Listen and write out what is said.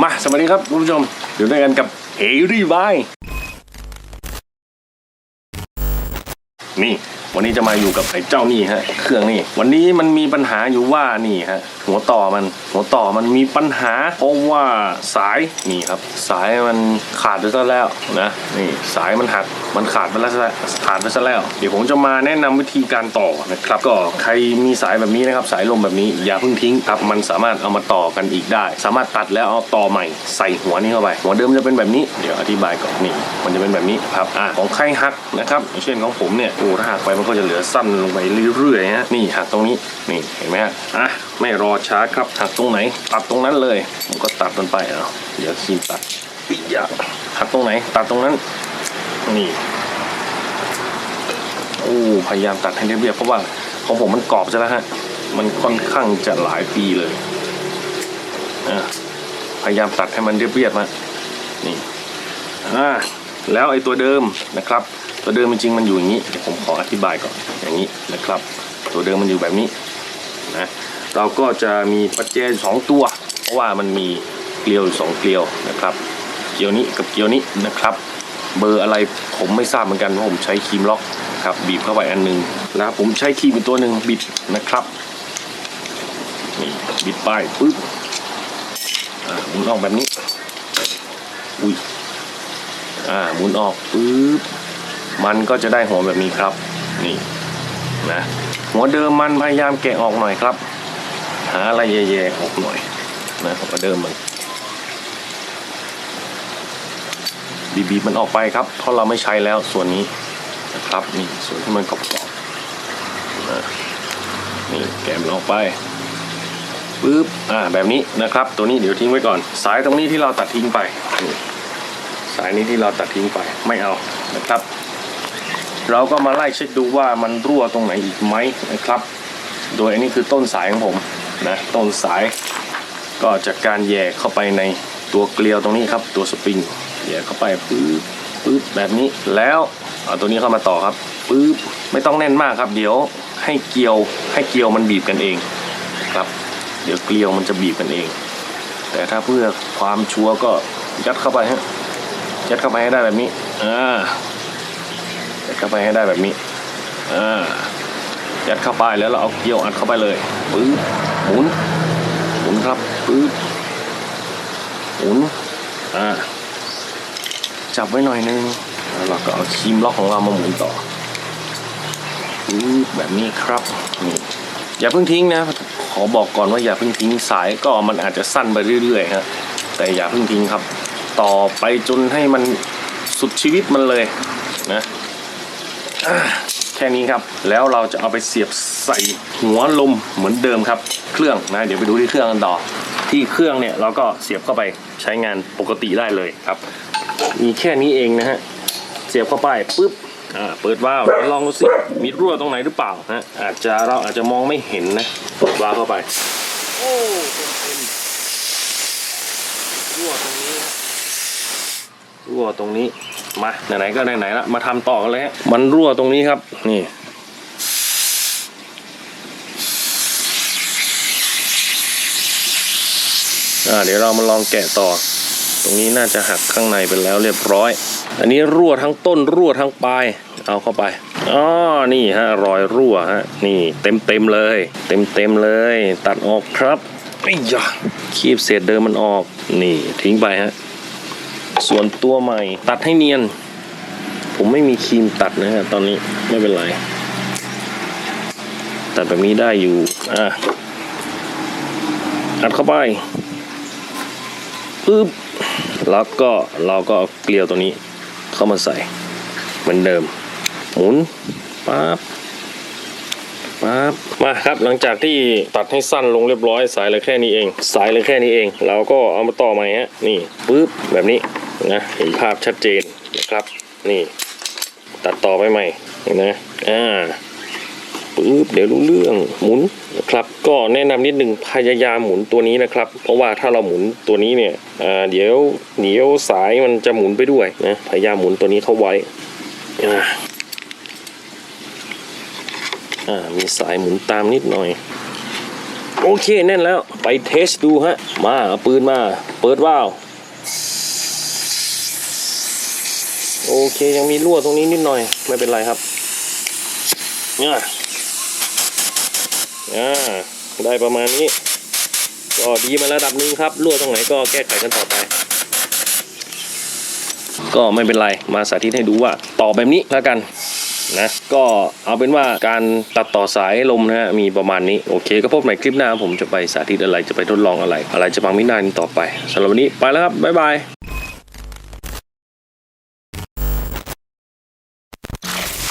มา สวัสดีครับคุณผู้ชมอยู่ด้วยกันกับเฮรี่ไวนี่ วันนี้จะมาอยู่กับไอ้เจ้านี่ฮะเครื่องนี่วันนี้มันมีปัญหาอยู่ว่านี่ฮะหัวต่อมันหัวต่อมันมีปัญหาเพราะว่าสายนี่ครับ สายมันขาดไปซะแล้วนะนี่สายมันหักมันขาดไปแล้วขาดไปซะแล้ว เดี๋ยวผมจะมาแนะนำวิธีการต่อนะครับ ก็ใครมีสายแบบนี้นะครับ สายลมแบบนี้อย่าเพิ่งทิ้งครับมันสามารถเอามาต่อกันอีกได้ สามารถตัดแล้วเอาต่อใหม่ใส่หัวนี้เข้าไปหัวเดิมจะเป็นแบบนี้เดี๋ยวอธิบายก่อนนี่มันจะเป็นแบบนี้ครับอ่าของใครหักนะครับอย่างเช่นของผมเนี่ยโอ้ถ้าหักไปมันก็จะเหลือสั้นลงไปเรื่อยๆฮะนี่หักตรงนี้นี่เห็นไหมฮะอะไม่รอช้าครับหักตรงไหน ตัดตรงนั้นเลยผมก็ตัดมันไปเอาเดี๋ยวคีมตัดปิยะหักตรงไหน ตัดตรงนั้นนี่โอ้พยายามตัดให้เรียบๆเพราะว่าของผมมันกรอบใช่แล้วฮะมันค่อนข้างจะหลายปีเลยพยายามตัดให้มันเรียบๆมานี่อ่าแล้วไอ้ตัวเดิมนะครับ ตัวเดิมจริงๆมันอยู่อย่างนี้เดี๋ยวผมขออธิบายก่อนอย่างนี้นะครับ ตัวเดิมมันอยู่แบบนี้นะเราก็จะมีปัจเจสองตัว เพราะว่ามันมีเกลียวสองเกลียวนะครับ เกลียวนี้กับเกลียวนี้นะครับ เบอร์อะไรผมไม่ทราบเหมือนกันเพราะผมใช้ครีมล็อกครับบีบเข้าไปอันหนึงแล้วผมใช้ครีมอีกตัวหนึ่งบิดนะครับนี่บิดป้ายปึ๊บอ่าหมุนออกแบบนี้อุ้ยอ่าหมุนออกปึ๊บ มันก็จะได้หัวแบบนี้ครับ นี่นะหัวเดิมมันพยายามแกะออกหน่อยครับ หาอะไรแย่ๆออกหน่อยนะหัวเดิมมันบีบีมันออกไปครับ เพราะเราไม่ใช้แล้วส่วนนี้นะครับนี่ส่วนที่มันกรอบๆนะนี่แกะมันออกไปปึ๊บอ่าแบบนี้นะครับ ตัวนี้เดี๋ยวทิ้งไว้ก่อน สายตรงนี้ที่เราตัดทิ้งไป สายนี้ที่เราตัดทิ้งไปไม่เอานะครับ เราก็มาไล่เช็คดูว่ามันรั่วตรงไหนอีกไหมนะครับ โดยอันนี้คือต้นสายของผมนะต้นสายก็จากการแย่เข้าไปในตัวเกลียวตรงนี้ครับ ตัวสปริงแย่เข้าไปปึ๊บปึ๊บแบบนี้แล้วเอาตัวนี้เข้ามาต่อครับปึ๊บไม่ต้องแน่นมากครับ เดี๋ยวให้เกลียวให้เกลียวมันบีบกันเองครับ เดี๋ยวเกลียวมันจะบีบกันเอง แต่ถ้าเพื่อความชัวร์ก็ยัดเข้าไปฮะยัดเข้าไปให้ได้แบบนี้อ่า เข้าไปให้ได้แบบนี้อ่ายัดเข้าไปแล้วเราเอาเกลียวอัดเข้าไปเลยปึ๊บหมุนหมุนครับปึ๊บหมุนอ่าจับไว้หน่อยนึงแล้วเราก็เอาครีมล็อกของเรามาหมุนต่อปึ๊บแบบนี้ครับนี่อย่าเพิ่งทิ้งนะ ขอบอกก่อนว่าอย่าเพิ่งทิ้งสายก็มันอาจจะสั้นไปเรื่อยๆฮะแต่อย่าเพิ่งทิ้งครับ ต่อไปจนให้มันสุดชีวิตมันเลยนะ แค่นี้ครับ แล้วเราจะเอาไปเสียบใส่หัวลมเหมือนเดิมครับ เครื่องนะเดี๋ยวไปดูที่เครื่องกันต่อ ที่เครื่องเนี่ยเราก็เสียบเข้าไปใช้งานปกติได้เลยครับ มีแค่นี้เองนะฮะ เสียบเข้าไปปุ๊บอ่าเปิดวาล์วลองดูสิมีรั่วตรงไหนหรือเปล่าฮะอาจจะเราอาจจะมองไม่เห็นนะเปิดวาล์วเข้าไป โอ้เต็มรั่วตรงนี้ รั่วตรงนี้มาไหนๆก็ไหนๆละมาทำต่อกันเลยฮะมันรั่วตรงนี้ครับ นี่ อ่าเดี๋ยวเรามาลองแกะต่อ ตรงนี้น่าจะหักข้างในไปแล้วเรียบร้อย อันนี้รั่วทั้งต้นรั่วทั้งปลายเอาเข้าไปอ๋อนี่ฮะรอยรั่วฮะนี่เต็มเต็มๆเลย เต็มเต็มๆเลย ตัดออกครับไอ้ยะคีบเศษเดิมมันออก นี่ทิ้งไปฮะ ส่วนตัวใหม่ตัดให้เนียน ผมไม่มีครีมตัดนะฮะตอนนี้ไม่เป็นไร ตัดแบบนี้ได้อยู่ อะอัดเข้าไปปึ๊บแล้วก็เราก็เอาเกลียวตัวนี้เข้ามาใส่เหมือนเดิม หมุนปั๊บปั๊บมาครับหลังจากที่ตัดให้สั้นลงเรียบร้อย สายเหลยแค่นี้เอง สายเหลยแค่นี้เอง เราก็เอามาต่อใหม่ฮะนี่ปึ๊บแบบนี้ นะเห็นภาพชัดเจนนะครับ นี่ ตัดต่อไปใหม่เห็นไหมอ่าปึ๊บเดี๋ยวรู้เรื่องหมุนนะครับ ก็แนะนำนิดหนึ่งพยายามหมุนตัวนี้นะครับ เพราะว่าถ้าเราหมุนตัวนี้เนี่ยอ่าเดี๋ยวเดี๋ยวสายมันจะหมุนไปด้วยนะพยายามหมุนตัวนี้เข้าไว้อ่าอ่ามีสายหมุนตามนิดหน่อย โอเคแน่นแล้วไปเทสดูฮะ มาเอาปืนมา เปิดว่าว โอเคยังมีรั่วตรงนี้นิดหน่อย ไม่เป็นไรครับเนี่ยอ่าได้ประมาณนี้ ก็ดีมาระดับหนึงครับรั่วตรงไหนก็แก้ไขกันต่อไป ก็ไม่เป็นไรมาสาธิตให้ดูว่าต่อแบบนี้แล้วกันนะก็เอาเป็นว่าการตัดต่อสายลมนะฮะมีประมาณนี้ โอเค ก็พบใหม่คลิปหน้าผมจะไปสาธิตอะไรจะไปทดลองอะไร อะไรจะฟังไม่นานต่อไปสำหรับวันนี้ไปแล้วครับ บ๊ายบาย